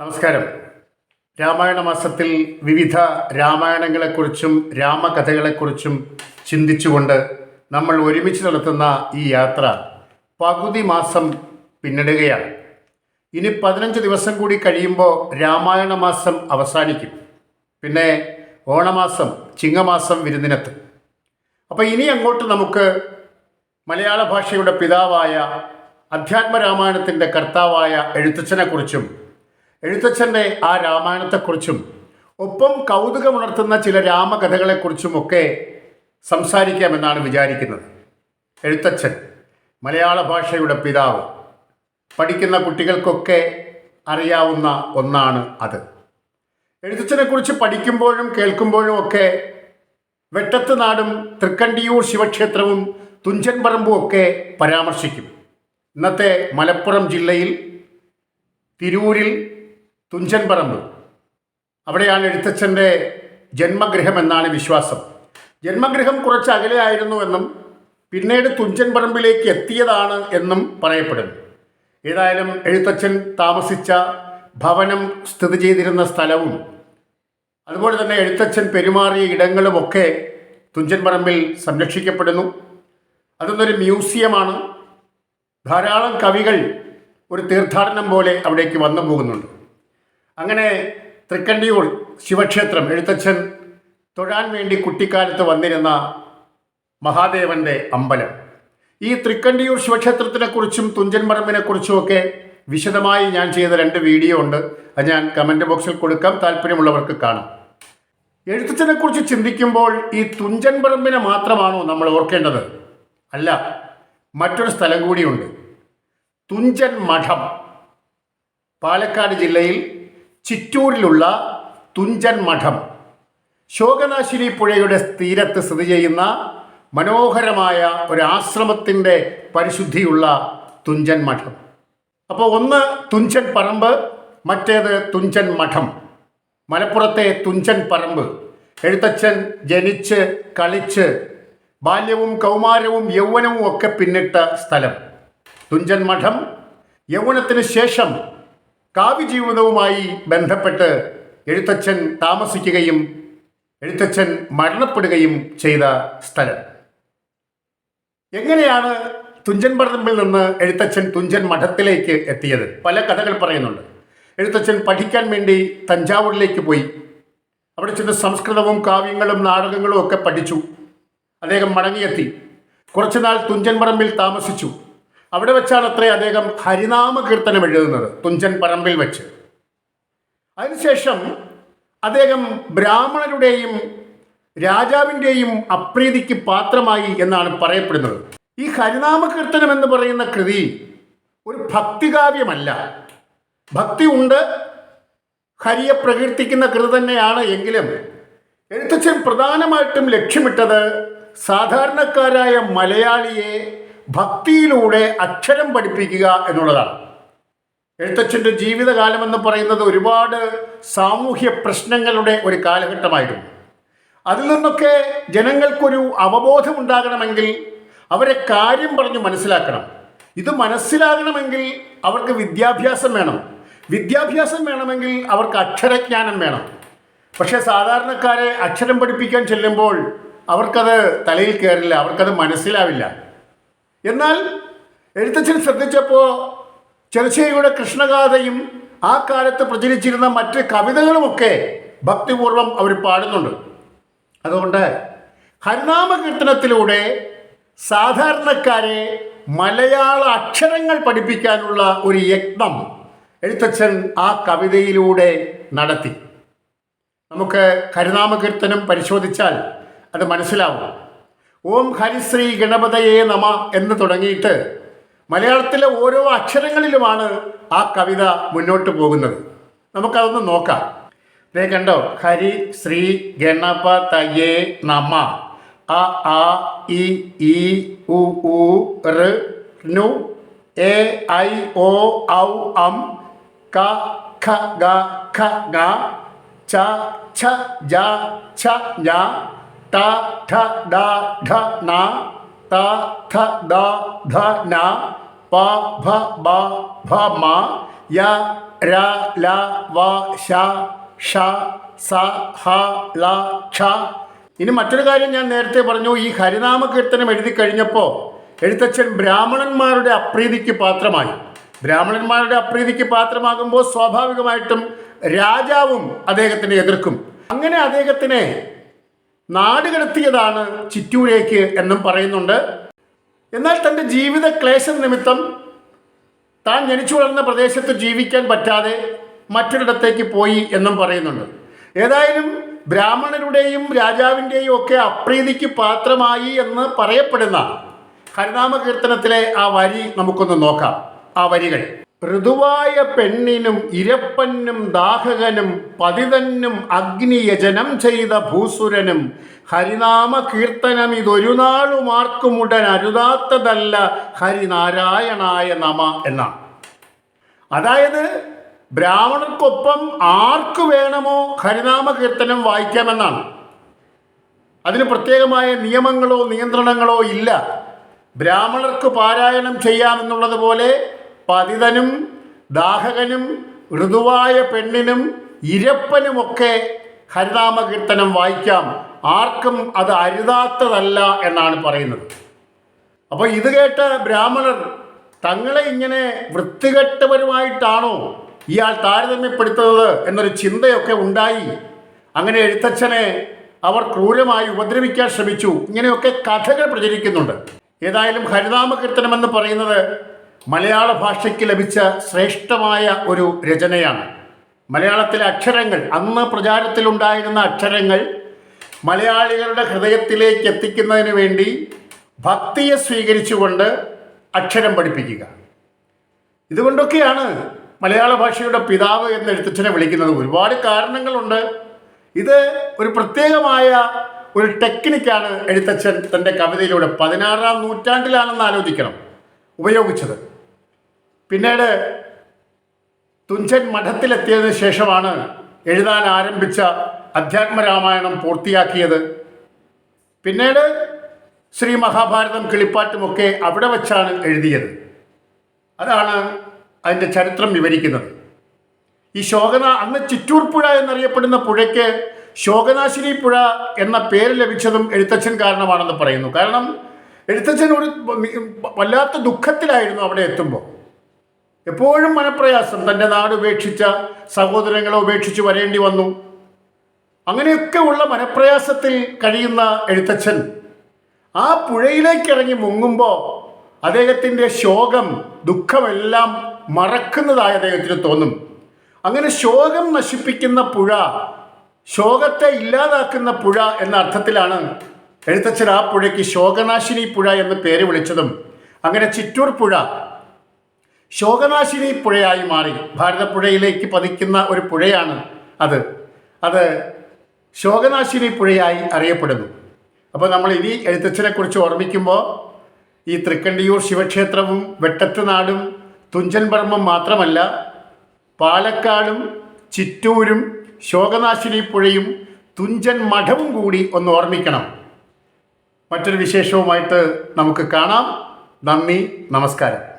നമസ്കാരം. രാമായണ മാസത്തിൽ വിവിധ രാമായണങ്ങളെക്കുറിച്ചും രാമകഥകളെക്കുറിച്ചും ചിന്തിച്ചുകൊണ്ട് നമ്മൾ ഒരുമിച്ച് നടത്തുന്ന ഈ യാത്ര പകുതി മാസം പിന്നിടുകയാണ്. ഇനി പതിനഞ്ച് ദിവസം കൂടി കഴിയുമ്പോൾ രാമായണ മാസം അവസാനിക്കും. പിന്നെ ഓണമാസം ചിങ്ങമാസം വിരുന്നിനെത്തും. അപ്പോൾ ഇനി അങ്ങോട്ട് നമുക്ക് മലയാള ഭാഷയുടെ പിതാവായ അധ്യാത്മരാമായണത്തിന്റെ കർത്താവായ എഴുത്തച്ഛനെക്കുറിച്ചും എഴുത്തച്ഛന്റെ ആ രാമായണത്തെക്കുറിച്ചും ഒപ്പം കൗതുകമുണർത്തുന്ന ചില രാമകഥകളെക്കുറിച്ചുമൊക്കെ സംസാരിക്കാമെന്നാണ് വിചാരിക്കുന്നത്. എഴുത്തച്ഛൻ മലയാള ഭാഷയുടെ പിതാവ് പഠിക്കുന്ന കുട്ടികൾക്കൊക്കെ അറിയാവുന്ന ഒന്നാണ് അത്. എഴുത്തച്ഛനെക്കുറിച്ച് പഠിക്കുമ്പോഴും കേൾക്കുമ്പോഴും ഒക്കെ വെട്ടത്ത് നാടും തൃക്കണ്ടിയൂർ ശിവക്ഷേത്രവും തുഞ്ചൻ പറമ്പും ഒക്കെ പരാമർശിക്കും. ഇന്നത്തെ മലപ്പുറം ജില്ലയിൽ തിരൂരിൽ തുഞ്ചൻ പറമ്പ്. അവിടെയാണ് എഴുത്തച്ഛന്റെ ജന്മഗൃഹം എന്നാണ് വിശ്വാസം. ജന്മഗൃഹം കുറച്ച് അകലെയായിരുന്നു എന്നും പിന്നീട് തുഞ്ചൻ പറമ്പിലേക്ക് എത്തിയതാണ് എന്നും പറയപ്പെടുന്നു. ഏതായാലും എഴുത്തച്ഛൻ താമസിച്ച ഭവനം സ്ഥിതി ചെയ്തിരുന്ന സ്ഥലവും അതുപോലെ തന്നെ എഴുത്തച്ഛൻ പെരുമാറിയ ഇടങ്ങളുമൊക്കെ തുഞ്ചൻ പറമ്പിൽ സംരക്ഷിക്കപ്പെടുന്നു. അതൊന്നൊരു മ്യൂസിയമാണ്. ധാരാളം കവികൾ ഒരു തീർത്ഥാടനം പോലെ അവിടേക്ക് വന്നു പോകുന്നുണ്ട്. അങ്ങനെ തൃക്കണ്ടിയൂർ ശിവക്ഷേത്രം എഴുത്തച്ഛൻ തൊഴാൻ വേണ്ടി കുട്ടിക്കാലത്ത് വന്നിരുന്ന മഹാദേവന്റെ അമ്പലം. ഈ തൃക്കണ്ടിയൂർ ശിവക്ഷേത്രത്തിനെക്കുറിച്ചും തുഞ്ചൻ പറമ്പിനെക്കുറിച്ചുമൊക്കെ വിശദമായി ഞാൻ ചെയ്ത രണ്ട് വീഡിയോ ഉണ്ട്. അത് ഞാൻ കമന്റ് ബോക്സിൽ കൊടുക്കാം. താല്പര്യമുള്ളവർക്ക് കാണാം. എഴുത്തച്ഛനെക്കുറിച്ച് ചിന്തിക്കുമ്പോൾ ഈ തുഞ്ചൻ പറമ്പിനെ മാത്രമാണോ നമ്മൾ ഓർക്കേണ്ടത്? അല്ല മറ്റൊരു സ്ഥലം കൂടിയുണ്ട്. തുഞ്ചൻ മഠം പാലക്കാട് ജില്ലയിൽ ചിറ്റൂരിലുള്ള തുഞ്ചൻ മഠം. ശോകനാശിനി പുഴയുടെ തീരത്ത് സ്ഥിതി ചെയ്യുന്ന മനോഹരമായ ഒരു ആശ്രമത്തിന്റെ പരിശുദ്ധിയുള്ള തുഞ്ചൻ മഠം. അപ്പോൾ ഒന്ന് തുഞ്ചൻ പറമ്പ് മറ്റേത് തുഞ്ചൻ മഠം. മലപ്പുറത്തെ തുഞ്ചൻ പറമ്പ്. എഴുത്തച്ഛൻ ജനിച്ച് കളിച്ച് ബാല്യവും കൗമാരവും യൗവനവും ഒക്കെ പിന്നിട്ട സ്ഥലം. തുഞ്ചൻ മഠം. യൗവനത്തിന് ശേഷം കാവ്യജീവിതവുമായി ബന്ധപ്പെട്ട് എഴുത്തച്ഛൻ താമസിക്കുകയും എഴുത്തച്ഛൻ മരണപ്പെടുകയും ചെയ്ത സ്ഥലം. എങ്ങനെയാണ് തുഞ്ചൻ പറമ്പിൽ നിന്ന് എഴുത്തച്ഛൻ തുഞ്ചൻ മഠത്തിലേക്ക് എത്തിയത്? പല കഥകൾ പറയുന്നുണ്ട്. എഴുത്തച്ഛൻ പഠിക്കാൻ വേണ്ടി തഞ്ചാവൂരിലേക്ക് പോയി. അവിടെ ചെന്ന് സംസ്കൃതവും കാവ്യങ്ങളും നാടകങ്ങളും ഒക്കെ പഠിച്ചു. അദ്ദേഹം മടങ്ങിയെത്തി. കുറച്ചുനാൾ തുഞ്ചൻ പറമ്പിൽ താമസിച്ചു. അവിടെ വെച്ചാണ് അത്രേ അദ്ദേഹം ഹരിനാമ കീർത്തനം എഴുതുന്നത് തുഞ്ചൻ പറമ്പിൽ വെച്ച്. അതിനുശേഷം അദ്ദേഹം ബ്രാഹ്മണരുടെയും രാജാവിന്റെയും അപ്രീതിക്ക് പാത്രമായി എന്നാണ് പറയപ്പെടുന്നത്. ഈ ഹരിനാമ കീർത്തനം എന്ന് പറയുന്ന കൃതി ഒരു ഭക്തികാവ്യമല്ല. ഭക്തി ഉണ്ട് ഹരിയെ പ്രകീർത്തിക്കുന്ന കൃതി തന്നെയാണ് എങ്കിലും എഴുത്തച്ഛൻ പ്രധാനമായിട്ടും ലക്ഷ്യമിട്ടത് സാധാരണക്കാരായ മലയാളിയെ ഭക്തിയിലൂടെ അക്ഷരം പഠിപ്പിക്കുക എന്നുള്ളതാണ്. എഴുത്തച്ഛന്റെ ജീവിതകാലം എന്ന് പറയുന്നത് ഒരുപാട് സാമൂഹ്യ പ്രശ്നങ്ങളുടെ ഒരു കാലഘട്ടമായിരുന്നു. അതിൽ നിന്നൊക്കെ ജനങ്ങൾക്കൊരു അവബോധം ഉണ്ടാകണമെങ്കിൽ അവരെ കാര്യം പറഞ്ഞു മനസ്സിലാക്കണം. ഇത് മനസ്സിലാകണമെങ്കിൽ അവർക്ക് വിദ്യാഭ്യാസം വേണം. വിദ്യാഭ്യാസം വേണമെങ്കിൽ അവർക്ക് അക്ഷരജ്ഞാനം വേണം. പക്ഷേ സാധാരണക്കാരെ അക്ഷരം പഠിപ്പിക്കാൻ ചെല്ലുമ്പോൾ അവർക്കത് തലയിൽ കയറില്ല അവർക്കത് മനസ്സിലാവില്ല. എന്നാൽ എഴുത്തച്ഛൻ ശ്രദ്ധിച്ചപ്പോൾ ചെറുശ്ശേരിയുടെ കൃഷ്ണഗാഥയും ആ കാലത്ത് പ്രചരിച്ചിരുന്ന മറ്റ് കവിതകളുമൊക്കെ ഭക്തിപൂർവം അവർ പാടുന്നുണ്ട്. അതുകൊണ്ട് ഹരിനാമ കീർത്തനത്തിലൂടെ സാധാരണക്കാരെ മലയാള അക്ഷരങ്ങൾ പഠിപ്പിക്കാനുള്ള ഒരു യത്നം എഴുത്തച്ഛൻ ആ കവിതയിലൂടെ നടത്തി. നമുക്ക് ഹരിനാമ കീർത്തനം പരിശോധിച്ചാൽ അത് മനസ്സിലാവും. ഓം ഹരിശ്രീ ഗണപതയേ നമ എന്ന് തുടങ്ങിയിട്ട് മലയാളത്തിലെ ഓരോ അക്ഷരങ്ങളിലുമാണ് ആ കവിത മുന്നോട്ട് പോകുന്നത്. നമുക്കതൊന്ന് നോക്കാം. ദേ കണ്ടോ? ഹരി ശ്രീ ഗണപതയേ നമ. അ ആ ഇ ഈ ഉ ഉ ഋ നു എ ഐ ഒ ഔ അം ക ഖ ഗ ഖ ഗ ച ഛ ജ ഛ ഞ ത ഠ ഡ ഢ ന ത ഥ ദ ധ ന പ ഭ ബ ഭ മ യ ര ല വ ശ ഷ സ ഹ ല ക്ഷ ഇനി മറ്റൊരു കാര്യം ഞാൻ നേരത്തെ പറഞ്ഞു ഈ ഹരിനാമ കീർത്തനം എഴുതി കഴിഞ്ഞപ്പോൾ എഴുത്തച്ഛൻ ബ്രാഹ്മണന്മാരുടെ അപ്രീതിക്ക് പാത്രമായി. ബ്രാഹ്മണന്മാരുടെ അപ്രീതിക്ക് പാത്രമാകുമ്പോൾ സ്വാഭാവികമായിട്ടും രാജാവും അദ്ദേഹത്തിനെ എതിർക്കും. അങ്ങനെ അദ്ദേഹത്തിനെ നാടുകടത്തിയതാണ് ചിറ്റൂരേക്ക് എന്നും പറയുന്നുണ്ട്. എന്നാൽ തന്റെ ജീവിത ക്ലേശ നിമിത്തം താൻ ജനിച്ചു വളർന്ന പ്രദേശത്ത് ജീവിക്കാൻ പറ്റാതെ മറ്റൊരിടത്തേക്ക് പോയി എന്നും പറയുന്നുണ്ട്. ഏതായാലും ബ്രാഹ്മണരുടെയും രാജാവിന്റെയും ഒക്കെ അപ്രീതിക്ക് പാത്രമായി എന്ന് പറയപ്പെടുന്ന ഹരിനാമ കീർത്തനത്തിലെ ആ വരി നമുക്കൊന്ന് നോക്കാം. ആ വരികൾ. ഋതുവായ പെണ്ണിനും ഇരപ്പനും ദാഹകനും പതിതനും അഗ്നിയജനം ചെയ്ത ഭൂസുരനും ഹരിനാമ കീർത്തനം ഇതൊരു നാളുമാർക്കുമുടൻ അരുതാത്തതല്ല ഹരിനാരായണായ നമ എന്നാണ്. അതായത് ബ്രാഹ്മണർക്കൊപ്പം ആർക്ക് വേണമോ ഹരിനാമ കീർത്തനം വായിക്കാമെന്നാണ്. അതിന് പ്രത്യേകമായ നിയമങ്ങളോ നിയന്ത്രണങ്ങളോ ഇല്ല. ബ്രാഹ്മണർക്ക് പാരായണം ചെയ്യാമെന്നുള്ളതുപോലെ പതിതനും ദാഹകനും ഋതുവായ പെണ്ണിനും ഇരപ്പനുമൊക്കെ ഹരിനാമകീർത്തനം വായിക്കാം. ആർക്കും അത് അരുതാത്തതല്ല എന്നാണ് പറയുന്നത്. അപ്പോൾ ഇത് കേട്ട ബ്രാഹ്മണർ തങ്ങളെ ഇങ്ങനെ വൃത്തികെട്ടവരുമായിട്ടാണോ ഇയാൾ താരതമ്യപ്പെടുത്തുന്നത് എന്നൊരു ചിന്തയൊക്കെ ഉണ്ടായി. അങ്ങനെ എഴുത്തച്ഛനെ അവർ ക്രൂരമായി ഉപദ്രവിക്കാൻ ശ്രമിച്ചു. ഇങ്ങനെയൊക്കെ കഥകൾ പ്രചരിക്കുന്നുണ്ട്. ഏതായാലും ഹരിനാമകീർത്തനം എന്ന് പറയുന്നത് മലയാള ഭാഷയ്ക്ക് ലഭിച്ച ശ്രേഷ്ഠമായ ഒരു രചനയാണ്. മലയാളത്തിലെ അക്ഷരങ്ങൾ അന്ന് പ്രചാരത്തിലുണ്ടായിരുന്ന അക്ഷരങ്ങൾ മലയാളികളുടെ ഹൃദയത്തിലേക്ക് എത്തിക്കുന്നതിന് വേണ്ടി ഭക്തിയെ സ്വീകരിച്ചുകൊണ്ട് അക്ഷരം പഠിപ്പിക്കുക. ഇതുകൊണ്ടൊക്കെയാണ് മലയാള ഭാഷയുടെ പിതാവ് എന്ന എഴുത്തച്ഛനെ വിളിക്കുന്നത്. ഒരുപാട് കാരണങ്ങളുണ്ട്. ഇത് ഒരു പ്രത്യേകമായ ഒരു ടെക്നിക്കാണ് എഴുത്തച്ഛൻ തന്റെ കവിതയിലൂടെ. പതിനാറാം നൂറ്റാണ്ടിലാണെന്ന് ആലോചിക്കണം. ഉപയോഗിച്ചത്. പിന്നീട് തുഞ്ചൻ മഠത്തിലെത്തിയതിനു ശേഷമാണ് എഴുതാൻ ആരംഭിച്ച അധ്യാത്മരാമായണം പൂർത്തിയാക്കിയത്. പിന്നീട് ശ്രീ മഹാഭാരതം കിളിപ്പാട്ടുമൊക്കെ അവിടെ വച്ചാണ് എഴുതിയത്. അതാണ് അതിന്റെ ചരിത്രം വിവരിക്കുന്നത്. ഈ ശോകന അന്ന് ചിറ്റൂർ പുഴ എന്നറിയപ്പെടുന്ന പുഴയ്ക്ക് ശോകനാശിനി പുഴ എന്ന പേര് ലഭിച്ചതും എഴുത്തച്ഛൻ കാരണമാണെന്ന് പറയുന്നു. കാരണം എഴുത്തച്ഛൻ ഒരു വല്ലാത്ത ദുഃഖത്തിലായിരുന്നു അവിടെ എത്തുമ്പോൾ. എപ്പോഴും മനപ്രയാസം തന്റെ നാട് ഉപേക്ഷിച്ച സഹോദരങ്ങളെ ഉപേക്ഷിച്ച് വരേണ്ടി വന്നു. അങ്ങനെയൊക്കെ ഉള്ള മനപ്രയാസത്തിൽ കഴിയുന്ന എഴുത്തച്ഛൻ ആ പുഴയിലേക്ക് ഇറങ്ങി മുങ്ങുമ്പോൾ അദ്ദേഹത്തിന്റെ ശോകം ദുഃഖമെല്ലാം മറക്കുന്നതായി അദ്ദേഹത്തിന് തോന്നും. അങ്ങനെ ശോകം നശിപ്പിക്കുന്ന പുഴ ശോകത്തെ ഇല്ലാതാക്കുന്ന പുഴ എന്ന അർത്ഥത്തിലാണ് എഴുത്തച്ഛൻ ആ പുഴയ്ക്ക് ശോകനാശിനി പുഴ എന്ന് പേര് വിളിച്ചതും അങ്ങനെ ചിറ്റൂർ പുഴ ശോകനാശിനി പുഴയായി മാറി. ഭാരതപ്പുഴയിലേക്ക് പതിക്കുന്ന ഒരു പുഴയാണ് അത്. അത് ശോകനാശിനി പുഴയായി അറിയപ്പെടുന്നു. അപ്പോൾ നമ്മൾ ഇനി എഴുത്തച്ഛനെ കുറിച്ച് ഓർമ്മിക്കുമ്പോൾ ഈ തൃക്കണ്ടിയൂർ ശിവക്ഷേത്രവും വെട്ടത്തുനാടും തുഞ്ചൻ പറമ്പും മാത്രമല്ല പാലക്കാടും ചിറ്റൂരും ശോകനാശിനി പുഴയും തുഞ്ചൻ മഠവും കൂടി ഒന്ന് ഓർമ്മിക്കണം. മറ്റൊരു വിശേഷവുമായിട്ട് നമുക്ക് കാണാം. നന്ദി നമസ്കാരം.